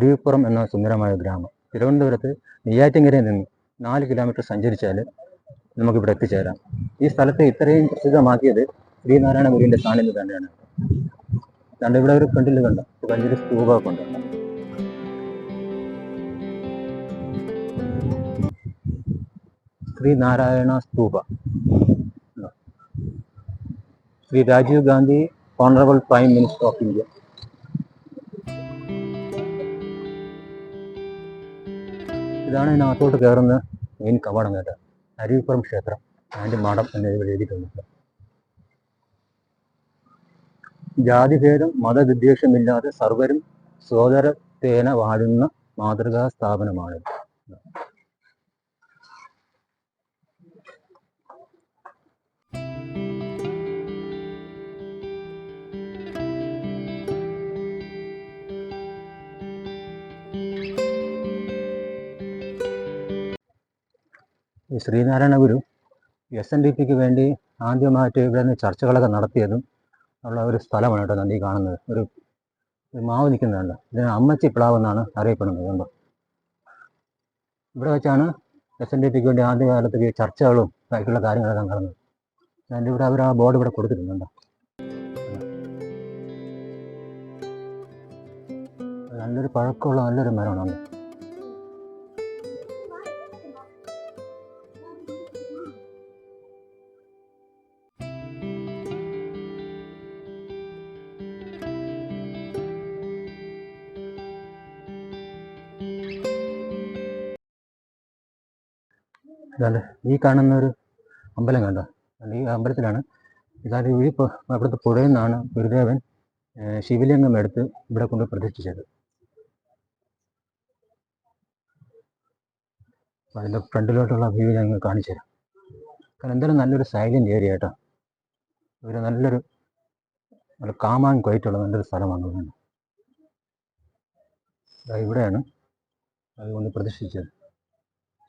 അരുവിപ്പുറം എന്ന സുന്ദരമായ ഗ്രാമം. തിരുവനന്തപുരത്ത് നെയ്യാറ്റിങ്കരയിൽ നിന്ന് നാല് കിലോമീറ്റർ സഞ്ചരിച്ചാൽ നമുക്കിവിടെ എത്തിച്ചേരാം. ഈ സ്ഥലത്തെ ഇത്രയും പ്രസിദ്ധമാക്കിയത് ശ്രീനാരായണ ഗുരുവിന്റെ സാന്നിധ്യം തന്നെയാണ്. കണ്ട് ഇവിടെ ഒരു ഫ്രണ്ടിൽ കണ്ട? വലിയൊരു സ്തൂപമൊക്കെ ഉണ്ട്. Sreenarayana stupa Sree Rajiv Gandhi honourable prime minister of India ഇതാണ് ഇതിനകത്തോട്ട് കയറുന്ന മെയിൻ കവാടം കേട്ടോ അരുവിപ്പുറം ക്ഷേത്രം. ആൻഡ് മഠം എന്നിവ എഴുതിയിട്ടുണ്ട്. ജാതിഭേദം മതവിദ്വേഷമില്ലാതെ സർവരും സോദരത്തേന വാഴുന്ന മാതൃകാ സ്ഥാപനമാണ് ഈ Sreenarayana Guru S N D പിക്ക് വേണ്ടി ആദ്യമായിട്ട് ഇവിടെ നിന്ന് ചർച്ചകളൊക്കെ നടത്തിയതും ഉള്ള ഒരു സ്ഥലമാണ് കേട്ടോ നന്ദി കാണുന്നത്. ഒരു മാവ് നിൽക്കുന്നുണ്ട് ഇതിന് അമ്മച്ചി പ്ലാവ് എന്നാണ് അറിയപ്പെടുന്നത് കണ്ടോ? ഇവിടെ വെച്ചാണ് എസ് എൻ ഡി പിക്ക് വേണ്ടി ആദ്യ കാലത്ത് ഈ ചർച്ചകളും ബാക്കിയുള്ള കാര്യങ്ങളൊക്കെ നടന്നത്. ഞാൻ ഇവിടെ അവർ ആ ബോർഡ് ഇവിടെ കൊടുത്തിട്ടുണ്ടോ നല്ലൊരു പഴക്കമുള്ള നല്ലൊരു മരമാണ് ഇതാണ്ട് ഈ കാണുന്ന ഒരു അമ്പലം കണ്ടോ? ഈ അമ്പലത്തിലാണ്. ഇതായത് ഈ അവിടുത്തെ പുഴയിൽ നിന്നാണ് ഗുരുദേവൻ ശിവലിംഗം എടുത്ത് ഇവിടെ കൊണ്ട് പ്രതിഷ്ഠിച്ചത്. അതിന്റെ ഫ്രണ്ടിലോട്ടുള്ള വ്യൂ ഞങ്ങൾ കാണിച്ചു തരാം. കാരണം എന്തായാലും നല്ലൊരു സൈലന്റ് ഏരിയ കേട്ടോ. ഒരു നല്ലൊരു നല്ല കാമാൻ കൊയറ്റുള്ള നല്ലൊരു സ്ഥലമാണ് ഇവിടെയാണ് അതുകൊണ്ട് പ്രതിഷ്ഠിച്ചത്.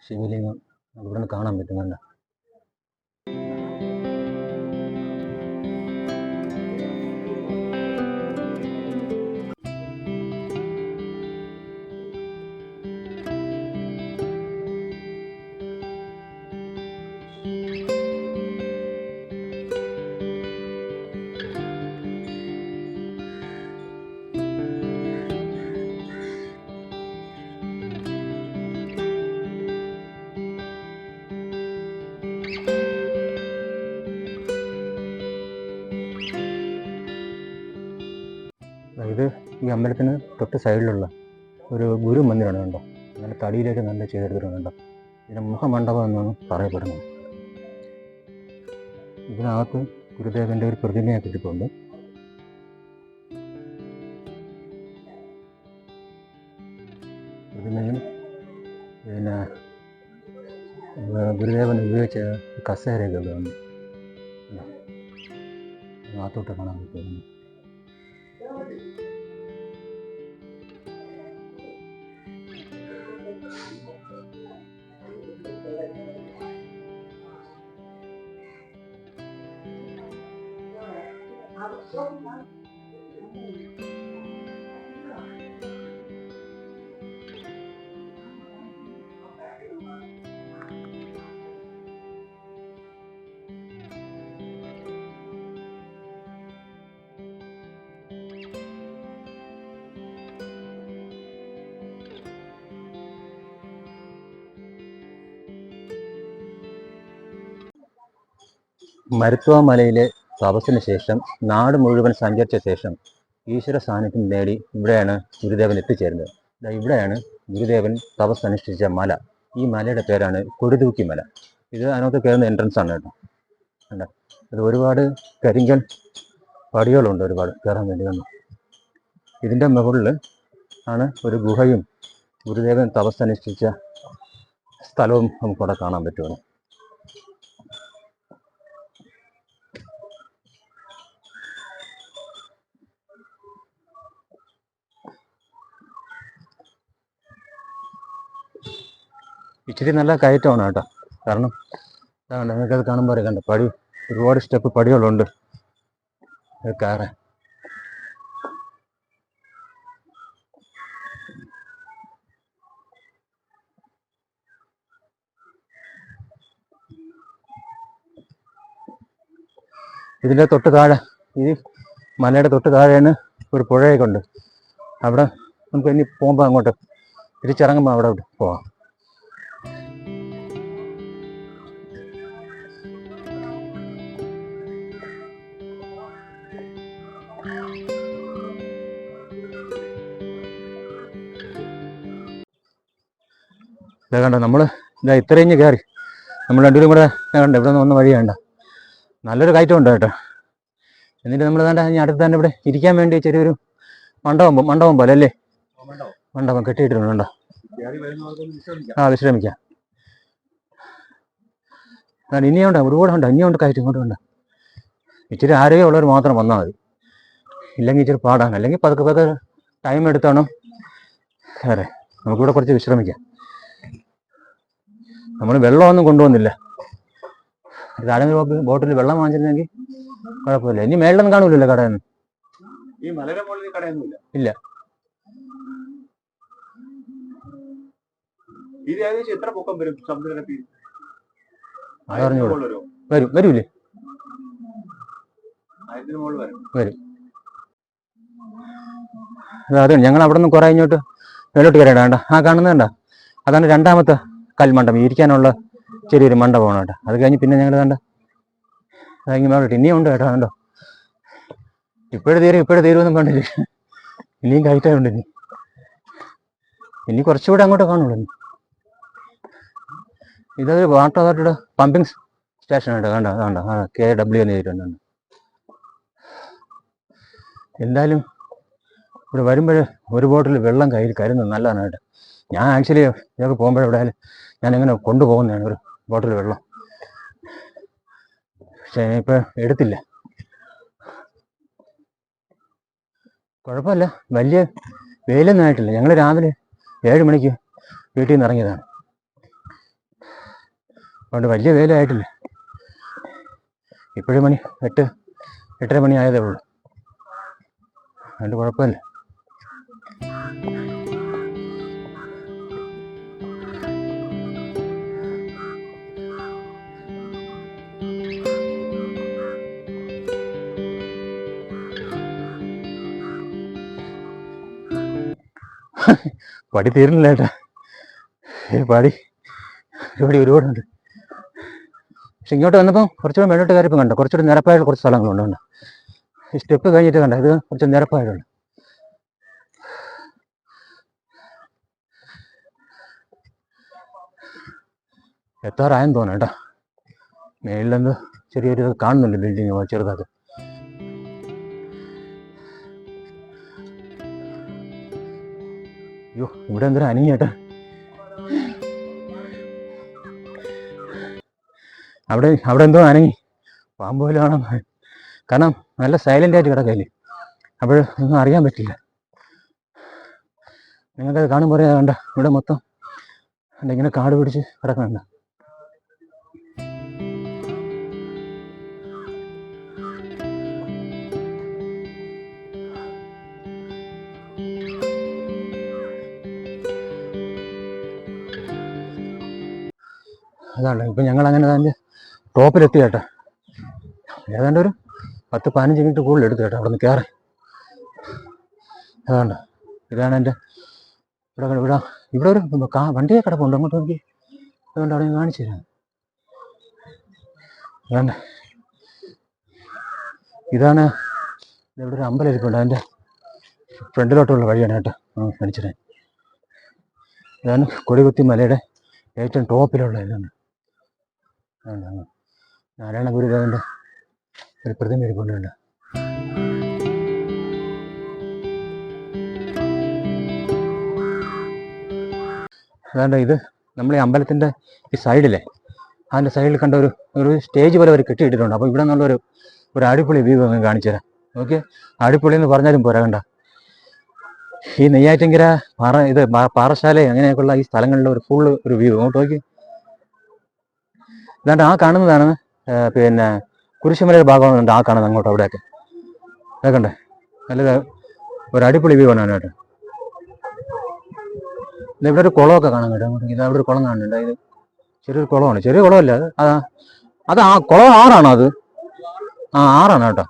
ശിവലിംഗം. നമുക്ക് ഇവിടെ നിന്ന് അമ്പലത്തിന് തൊട്ട് സൈഡിലുള്ള ഒരു ഗുരു മന്ദിരമാണ് കണ്ടോ? നല്ല തടിയിലേക്ക് നല്ല ചെയ്തെടുത്തിട്ടുണ്ട് കണ്ടോ? ഇതിന് മുഖമണ്ഡപം എന്നാണ് പറയപ്പെടുന്നത്. ഇതിനകത്ത് ഗുരുദേവന്റെ ഒരു പ്രതിമയെ ഇട്ടിട്ടുണ്ട് പ്രതിമയും പിന്നെ ഗുരുദേവൻ ഉപയോഗിച്ച കസേരയൊക്കെ ഉണ്ട് കാണാൻ പറ്റുന്നു മരുത്വ മലയിലെ തപസ്സിന് ശേഷം നാട് മുഴുവൻ സഞ്ചരിച്ച ശേഷം ഈശ്വര സാന്നിധ്യം നേടി ഇവിടെയാണ് ഗുരുദേവൻ എത്തിച്ചേരുന്നത്. ഇവിടെയാണ് ഗുരുദേവൻ തപസ് അനുഷ്ഠിച്ച മല. ഈ മലയുടെ പേരാണ് കൊടുതൂക്കി മല. ഇത് അതിനകത്ത് കയറുന്ന എൻട്രൻസ് ആണ് കേട്ടോ. കണ്ടോ? അത് ഒരുപാട് കരിങ്കൽ പടികളുണ്ട് ഒരുപാട് കയറാൻ വേണ്ടി വന്നു. ഇതിന്റെ മുകളിൽ ആണ് ഒരു ഗുഹയും. ഗുരുദേവൻ തപസ് അനുഷ്ഠിച്ച സ്ഥലവും നമുക്കവിടെ കാണാൻ പറ്റുമോ ഇച്ചിരി നല്ല കയറ്റമാണ് കേട്ടോ. കാരണം ഇതാണ് നിങ്ങൾക്കത് കാണുമ്പോൾ അറിയാം കണ്ടോ പടി ഒരുപാട് സ്റ്റെപ്പ് പടികളുണ്ട്. കയറാൻ ഇതിന്റെ തൊട്ട് താഴെ ഈ മലയുടെ തൊട്ട് താഴെയാണ് ഒരു പുഴയൊക്കെ ഉണ്ട്. അവിടെ നമുക്ക് ഇനി പോകുമ്പോൾ അങ്ങോട്ട് തിരിച്ചിറങ്ങുമ്പോൾ അവിടെ പോവാം. ഇതാ കണ്ടോ നമ്മൾ ഇതാ ഇത്രയും കയറി നമ്മൾ രണ്ടുപേരും കൂടെ ഇതാ കണ്ടോ ഇവിടെ നിന്ന് വന്ന വഴി വേണ്ട നല്ലൊരു കയറ്റം ഉണ്ട് കേട്ടോ. എന്നിട്ട് നമ്മൾ വേണ്ട ഇനി അടുത്ത് തന്നെ ഇവിടെ ഇരിക്കാൻ വേണ്ടി ചെറിയൊരു മണ്ഡപം മണ്ഡപം പോലെ അല്ലേ? മണ്ഡപം കെട്ടിയിട്ടുണ്ട് ആ വിശ്രമിക്കാം. അതാണ് ഇനിയുണ്ട് ഒരുപാടുണ്ട് ഇനിയുണ്ട് കയറ്റം ഇങ്ങോട്ട് ഉണ്ട്. ഇച്ചിരി ആരോഗ്യമുള്ളവർ മാത്രം വന്നാൽ മതി. ഇല്ലെങ്കിൽ ഇച്ചിരി പാടാണ്. അല്ലെങ്കിൽ പതുക്കെ പതുക്കെ ടൈം എടുത്താണ്? കയറേ നമുക്കിവിടെ കുറച്ച് വിശ്രമിക്കാം. നമ്മൾ വെള്ളമൊന്നും കൊണ്ടുവന്നില്ല. ഇതാരെങ്കിലും ബോട്ടിൽ വെള്ളം വാങ്ങിച്ചിരുന്നെങ്കിൽ കുഴപ്പമില്ല. ഇനി മേളിലൊന്നും കാണൂലല്ലോ കടയൊന്നും? ഈ മലയുടെ മുകളിൽ കടയൊന്നുമില്ല. ഇല്ല. ഇത് ഏകദേശം എത്ര പൊക്കം വരും? സമുദ്രത്തിൽ. വരും? വരൂലേ? വരും. അതെ ഞങ്ങൾ അവിടെ നിന്ന് കുറെ ഇങ്ങോട്ട് മേലോട്ട് കയറിയിട. വേണ്ട ആ കാണുന്നതണ്ട? അതാണ് രണ്ടാമത്തെ കൽമണ്ഡപം ഇരിക്കാനുള്ള ചെറിയൊരു മണ്ഡപമാണ് കേട്ടോ. അത് കഴിഞ്ഞ് പിന്നെ ഞങ്ങൾ കണ്ട ഇങ്ങനെ ഇനിയും ഉണ്ട് കേട്ടോ കണ്ടോ? ഇപ്പോഴും തീരും ഇപ്പോഴും തീരുമെന്നും കണ്ടില്ല? ഇനിയും കഴിക്കാറുണ്ട് ഇനി. ഇനി കുറച്ചുകൂടെ അങ്ങോട്ട് കാണുള്ളൂ ഇനി. ഇതൊരു വാട്ടർ അതോറിറ്റിയുടെ പമ്പിങ് സ്റ്റേഷൻ കേട്ടോ കണ്ടോ? ആ കെ ഡബ്ല്യു എന്ന് ചെയ്തിട്ടുണ്ട് എന്തായാലും ഇവിടെ വരുമ്പോൾ ഒരു ബോട്ടിൽ വെള്ളം കയ്യിൽ കരുന്നത് നല്ലതാണ് കേട്ടോ. ഞാൻ ആക്ച്വലി ഇതൊക്കെ പോകുമ്പോൾ ഇങ്ങനെ കൊണ്ടുപോകുന്നതാണ് ഒരു ബോട്ടിൽ വെള്ളം. പക്ഷേ ഇപ്പൊ എടുത്തില്ല. കുഴപ്പമില്ല. വലിയ വെയിലൊന്നും ആയിട്ടില്ല. ഞങ്ങൾ രാവിലെ ഏഴ് മണിക്ക് വീട്ടിൽ നിന്ന് ഇറങ്ങിയതാണ്. അതുകൊണ്ട് വലിയ വെയിലായിട്ടില്ല. ഇപ്പോഴും മണി എട്ട് എട്ടര മണി ആയതേ ഉള്ളൂ. അതുകൊണ്ട് കുഴപ്പമില്ല. പടി തീരുന്നില്ല ഏട്ടാ. ഏ പടി. ഇവിടെ ഒരുപാടുണ്ട് പക്ഷെ ഇങ്ങോട്ട് വന്നപ്പോൾ കുറച്ചുകൂടെ മേലോട്ട് കയറിപ്പം കണ്ടോ? കുറച്ചുകൂടി നിരപ്പായ കുറച്ച് സ്ഥലങ്ങളുണ്ട് കണ്ടോ? ഈ സ്റ്റെപ്പ് കഴിഞ്ഞിട്ട് കണ്ടോ? ഇത് കുറച്ച് നിരപ്പായിട്ടുണ്ട്. എത്താറായെന്ന് തോന്നുന്നു കേട്ടോ മേളിലെന്തോ ചെറിയൊരു കാണുന്നുണ്ട് ബിൽഡിങ് ചെറുതായിട്ട്. അയ്യോ ഇവിടെ എന്തൊരു അനിയേട്ട അവിടെ അവിടെ എന്തോ അനങ്ങി പാമ്പ് പോലെ ആണോ കാരണം നല്ല സൈലന്റ് ആയിട്ട് കിടക്കല്ലേ അപ്പോൾ ഒന്നും അറിയാൻ പറ്റില്ല. നിങ്ങൾക്കത് കാണുമ്പോൾ അറിയാം കണ്ട? ഇവിടെ മൊത്തം ഇങ്ങനെ കാട് പിടിച്ച് കിടക്കണുണ്ട് അതാണ് ഇപ്പം ഞങ്ങൾ അങ്ങനെ അതിന്റെ ടോപ്പിലെത്തി കേട്ടോ. ഏതാണ്ട് ഒരു പത്ത് പതിനഞ്ച് മിനിറ്റ് കൂടുതൽ എടുത്തു കേട്ടോ അവിടെ നിന്ന് കയറി അതാണ്ട് ഇതാണ് എന്റെ ഇവിടെ ഇവിടെ ഇവിടെ ഒരു കാ വണ്ടിയെ കിടപ്പുണ്ട്. അങ്ങോട്ട് നോക്കി. അതുകൊണ്ട് അവിടെ കാണിച്ചു തരാം. അതാണ്ട് ഇതാണ് ഇവിടെ ഒരു അമ്പലം ഇരിപ്പുണ്ട് അതിന്റെ ഫ്രണ്ടിലോട്ടുള്ള വഴിയാണ് കേട്ടോ. കാണിച്ചു തരാൻ ഇതാണ് കൊടികുത്തി മലയുടെ ഏറ്റവും ടോപ്പിലുള്ള ഇതാണ്. നാരായണ ഗുരുദേവന്റെ? ഒരു പ്രതിമ ഇരിപ്പുണ്ട്. അതാണ്ട് ഇത് നമ്മൾ ഈ അമ്പലത്തിന്റെ ഈ സൈഡിലെ അതിന്റെ സൈഡിൽ കണ്ട ഒരു ഒരു സ്റ്റേജ് പോലെ അവർ കെട്ടിയിട്ടിട്ടുണ്ട്. അപ്പോൾ ഇവിടെ നിന്നുള്ള ഒരു അടിപൊളി വ്യൂ അങ്ങ് കാണിച്ചു തരാം ഓക്കെ അടിപൊളി എന്ന് പറഞ്ഞാലും പോരാ കണ്ട. ഈ നെയ്യാറ്റിങ്കര പാറ ഇത് പാറശാല അങ്ങനെയൊക്കെയുള്ള ഈ സ്ഥലങ്ങളിലെ ഒരു ഫുള്ള് ഒരു വ്യൂ. അങ്ങോട്ട് നോക്കി ഇതാണ്ട് ആ കാണുന്നതാണ് പിന്നെ കുരിശുമലയുടെ ഭാഗമാകുന്നുണ്ട് ആ കാണുന്നത് അങ്ങോട്ട് അവിടെയൊക്കെ. കേൾക്കണ്ടേ നല്ലത് ഒരു അടിപൊളി വ്യൂ ആണ് കേട്ടോ. ഇവിടെ ഒരു കുളമൊക്കെ കാണാൻ കേട്ടോ. ഇത് അവിടെ ഒരു കുളം കാണുന്നുണ്ട്. ഇത് ചെറിയൊരു കുളമാണ്. ചെറിയ കുളമല്ല അത് അത് ആ കുളം ആറാണോ അത്? ആ ആറാണ് കേട്ടോ.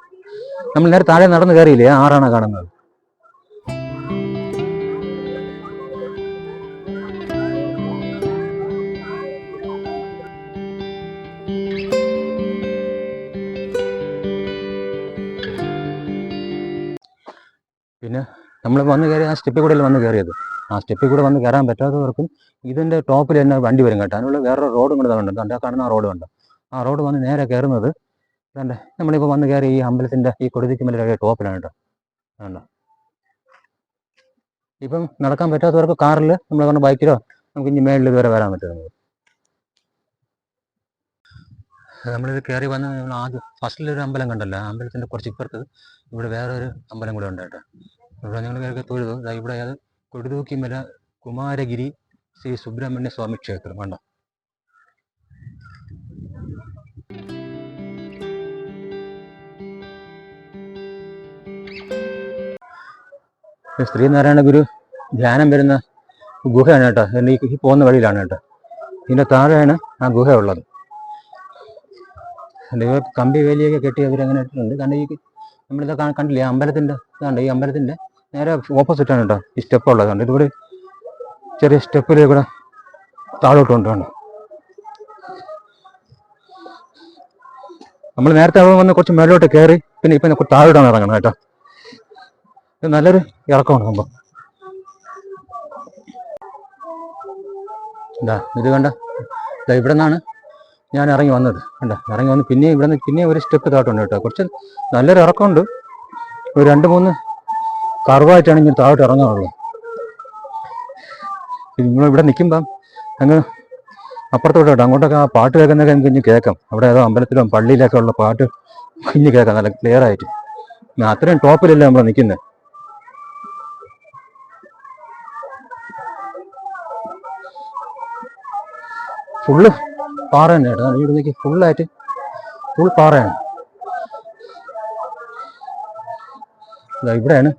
നമ്മൾ നേരെ താഴെ നടന്ന് കയറിയില്ലേ? ആറാണ് കാണുന്നത്. പിന്നെ നമ്മൾ വന്ന് കയറി ആ സ്റ്റെപ്പിൽ കൂടെ വന്ന് കയറിയത് ആ സ്റ്റെപ്പിൽ കൂടെ വന്ന് കയറാൻ പറ്റാത്തവർക്കും ഇതിന്റെ ടോപ്പിൽ തന്നെ വണ്ടി വരും കേട്ടോ. അതിനുള്ള വേറെ റോഡും കൂടെ ഉണ്ട് കണ്ടാ? കാണുന്ന ആ റോഡ് കണ്ടോ? ആ റോഡ് വന്ന് നേരെ കയറുന്നത് കണ്ടേ? നമ്മളിപ്പോൾ വന്ന് കയറി ഈ അമ്പലത്തിന്റെ ഈ കൊടുതിക്കുമലയുടെ ടോപ്പിലാണ് കേട്ടോ. കണ്ടോ? ഇപ്പം നടക്കാൻ പറ്റാത്തവർക്ക് കാറിൽ നമ്മൾ പറഞ്ഞ ബൈക്കിലോ നമുക്ക് ഇനി മേളിൽ ഇതുവരെ വരാൻ പറ്റുന്നത് നമ്മളിത് കയറി വന്ന് നമ്മൾ ആദ്യം ഫസ്റ്റിലൊരു അമ്പലം കണ്ടല്ലോ. ആ അമ്പലത്തിന്റെ കുറച്ച് ഇപ്പുറത്ത് ഇവിടെ വേറെ ഒരു അമ്പലം കൂടെ ഉണ്ട് കേട്ടോ. ഇവിടെ ഞങ്ങൾ കയറി തൊഴുതു. ഇവിടെ അത് കൊടുതൂക്കി മല കുമാരഗിരി ശ്രീ സുബ്രഹ്മണ്യ സ്വാമി ക്ഷേത്രം കണ്ടോ? ശ്രീനാരായണ ഗുരു ധ്യാനം വരുന്ന ഗുഹയാണ് കേട്ടോ. ഈ പോകുന്ന വഴിയിലാണ് കേട്ടോ. ഇതിന്റെ താഴെയാണ് ആ ഗുഹ ഉള്ളത്. ഈ കമ്പി വേലിയൊക്കെ കെട്ടി അവരങ്ങനെ ഇട്ടിട്ടുണ്ട്. കാരണം ഈ നമ്മളിത് കണ്ടില്ലേ അമ്പലത്തിന്റെ ഇതാണ്ട് ഈ അമ്പലത്തിന്റെ നേരെ ഓപ്പോസിറ്റ് ആണ് കേട്ടോ ഈ സ്റ്റെപ്പ് ഉള്ളത് കണ്ട് ഇതുകൂടെ ചെറിയ സ്റ്റെപ്പിൽ ഇവിടെ താഴോട്ട് കൊണ്ടുവന്നു നമ്മൾ നേരത്തെ അവിടെ വന്ന് കുറച്ച് മേലോട്ട് കയറി പിന്നെ ഇപ്പം കുറച്ച് താഴോട്ടാണ് ഇറങ്ങണം കേട്ടോ. ഇത് നല്ലൊരു ഇറക്കമാണ് സംഭവം. എന്താ ഇത് കണ്ട ഇവിടെ നിന്നാണ് ഞാൻ ഇറങ്ങി വന്നത്. കണ്ട? ഇറങ്ങി വന്ന് പിന്നെ ഇവിടെ നിന്ന് പിന്നെ ഒരു സ്റ്റെപ്പ് താട്ടുണ്ട് കേട്ടോ. കുറച്ച് നല്ലൊരു ഇറക്കമുണ്ട്. ഒരു രണ്ട് മൂന്ന് കർവായിട്ടാണ് ഇങ്ങനെ താഴോട്ട് ഇറങ്ങാനുള്ളത് നിങ്ങൾ ഇവിടെ നിൽക്കുമ്പം അങ്ങ് അപ്പുറത്തോട്ട് കേട്ടോ അങ്ങോട്ടൊക്കെ ആ പാട്ട് കേൾക്കുന്നൊക്കെ നമുക്ക് ഇനി കേൾക്കാം. അവിടെ ഏതോ അമ്പലത്തിലും പള്ളിയിലൊക്കെ ഉള്ള പാട്ട് ഇനി കേൾക്കാം. നല്ല ക്ലിയർ ആയിട്ട്. അത്രയും ടോപ്പിലല്ലേ നമ്മൾ നിൽക്കുന്നത് ഫുള്ള് പാറ തന്നെ കേട്ടോ ഇവിടെ നിൽക്കി ഫുള്ളായിട്ട് ഫുൾ പാറയാണ്. ഇവിടെയാണ്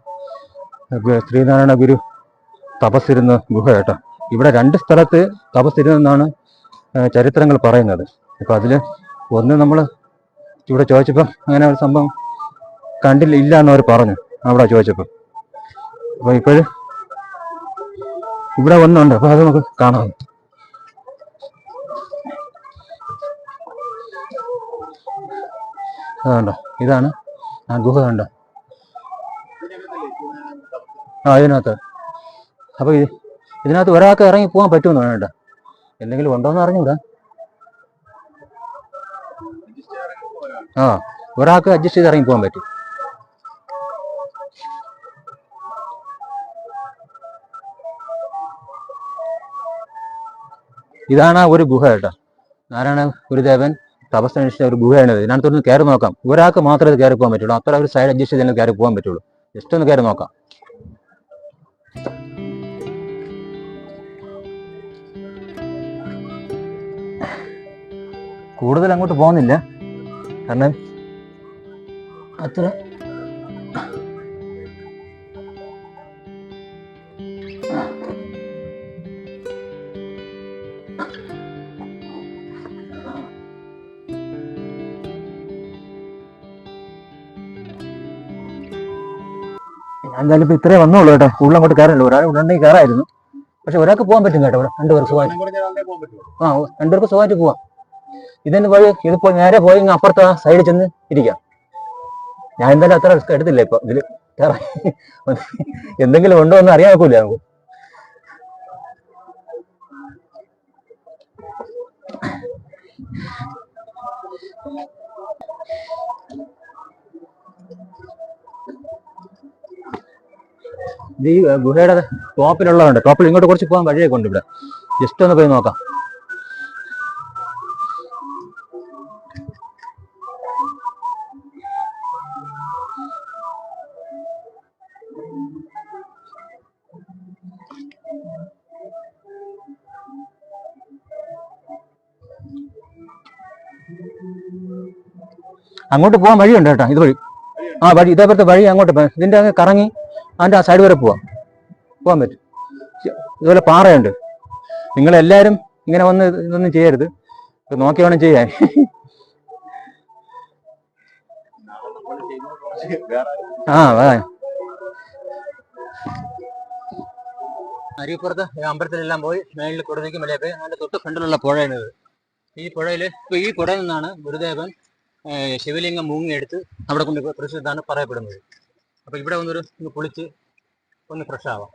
ശ്രീനാരായണ ഗുരു തപസ്സിരുന്ന ഗുഹ കേട്ടോ. ഇവിടെ രണ്ട് സ്ഥലത്ത് തപസ്സിരുന്നെന്നാണ് ചരിത്രങ്ങൾ പറയുന്നത്. അപ്പൊ അതിൽ ഒന്ന് നമ്മൾ ഇവിടെ ചോദിച്ചപ്പം അങ്ങനെ ഒരു സംഭവം കണ്ടില്ല ഇല്ല എന്നവർ പറഞ്ഞു. അവിടെ ചോദിച്ചപ്പം. അപ്പൊ ഇപ്പോഴും ഇവിടെ ഒന്നുണ്ട് അപ്പോൾ അത് നമുക്ക് കാണാം. അതുണ്ടോ ഇതാണ് ആ ഗുഹ കണ്ടോ? ആ ഇതിനകത്ത്. അപ്പൊ ഇത് ഇതിനകത്ത് ഒരാൾക്ക് ഇറങ്ങി പോകാൻ പറ്റുമെന്ന് വേണ്ട എന്തെങ്കിലും ഉണ്ടോന്ന് അറിഞ്ഞൂടാ. ആ ഒരാൾക്ക് അഡ്ജസ്റ്റ് ചെയ്ത് ഇറങ്ങി പോകാൻ പറ്റും. ഇതാണ് ആ ഒരു ഗുഹ കേട്ടോ. നാരായണ ഗുരുദേവൻ? തപസ്സനുഷ്ഠിച്ച ഒരു ഗുഹയാണ് ഇത്. ഇതിനകത്തൊന്ന് കയറി നോക്കാം. ഒരാൾക്ക് മാത്രമേ കയറി പോകാൻ പറ്റുള്ളൂ. അത്ര ഒരു സൈഡ് അഡ്ജസ്റ്റ് ചെയ്താലും കയറി പോകാൻ പറ്റുള്ളൂ. ജസ്റ്റ് ഒന്ന് കയറി നോക്കാം. കൂടുതൽ അങ്ങോട്ട് പോകുന്നില്ല. കാരണം അത്ര എന്തായാലും ഇപ്പൊ ഇത്രേ വന്നോളൂ കേട്ടോ. കൂടുതൽ അങ്ങോട്ട് കയറില്ല ഒരാൾ ഉണ്ടെങ്കിൽ കയറായിരുന്നു. പക്ഷെ ഒരാൾക്ക് പോകാൻ പറ്റും കേട്ടോ ഇവിടെ. രണ്ടുപേർക്ക് സുഖമായിട്ട്. ആ രണ്ടുപേർക്ക് സുഖമായിട്ട് പോവാം. ഇതിന്റെ വഴി? ഇതിപ്പോ നേരെ പോയി അപ്പുറത്ത് സൈഡിൽ ചെന്ന് ഇരിക്കാം. ഞാൻ എന്തായാലും അത്ര റിസ്ക് എടുത്തില്ല ഇപ്പൊ. ഇതിൽ കേറാൻ. എന്തെങ്കിലും ഉണ്ടോ എന്ന് അറിയാൻ നോക്കൂല നമുക്ക്. ഇത് ഈ ഗുഹയുടെ ടോപ്പിലുള്ളതുണ്ട് ടോപ്പിൽ ഇങ്ങോട്ട് കുറച്ച് പോകാൻ വഴിയൊക്കെ ഉണ്ട് ഇവിടെ. ജസ്റ്റ് ഒന്ന് പോയി നോക്കാം. അങ്ങോട്ട് പോകാൻ വഴിയുണ്ട് കേട്ടോ ഇത് വഴി ആ വഴി ഇതേപോലത്തെ വഴി അങ്ങോട്ട് ഇതിന്റെ അങ്ങ് കറങ്ങി അതിന്റെ ആ സൈഡ് വരെ പോവാം. പോകാൻ പറ്റും. ഇതുപോലെ പാറയുണ്ട്. നിങ്ങൾ എല്ലാരും ഇങ്ങനെ വന്ന് ഇതൊന്നും ചെയ്യരുത്. നോക്കി വേണം ചെയ്യാൻ. ആ അരിപ്പുറത്ത് അമ്പലത്തിലെല്ലാം പോയി മേളിൽ കൊടുത്തേക്ക് മലയെ പോയി അതിന്റെ തൊട്ട് ഫ്രണ്ടിലുള്ള പുഴയാണ് ഇത്. ഈ പുഴയിൽ ഇപ്പൊ ഈ പുഴയിൽ നിന്നാണ് ഗുരുദേവൻ ശിവലിംഗം മുങ്ങിയെടുത്ത് അവിടെ കൊണ്ട് പ്രസിദ്ധാണ് പറയപ്പെടുന്നത്. അപ്പൊ ഇവിടെ ഒന്നൊരു ഒന്ന് കുളിച്ച് ഒന്ന് ഫ്രഷ് ആവാം.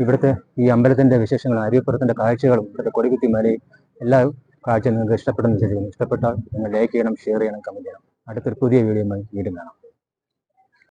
ഇവിടുത്തെ ഈ അമ്പലത്തിന്റെ വിശേഷങ്ങളും അരിയപ്പുറത്തിന്റെ കാഴ്ചകളും ഇവിടുത്തെ കൊടികുത്തി മലയും എല്ലാ കാഴ്ച നിങ്ങൾക്ക് ഇഷ്ടപ്പെടുന്ന ഇഷ്ടപ്പെട്ടാൽ നിങ്ങൾ ലൈക്ക് ചെയ്യണം ഷെയർ ചെയ്യണം കമന്റ് ചെയ്യണം. അടുത്തൊരു പുതിയ വീഡിയോ വീണ്ടും കാണാം.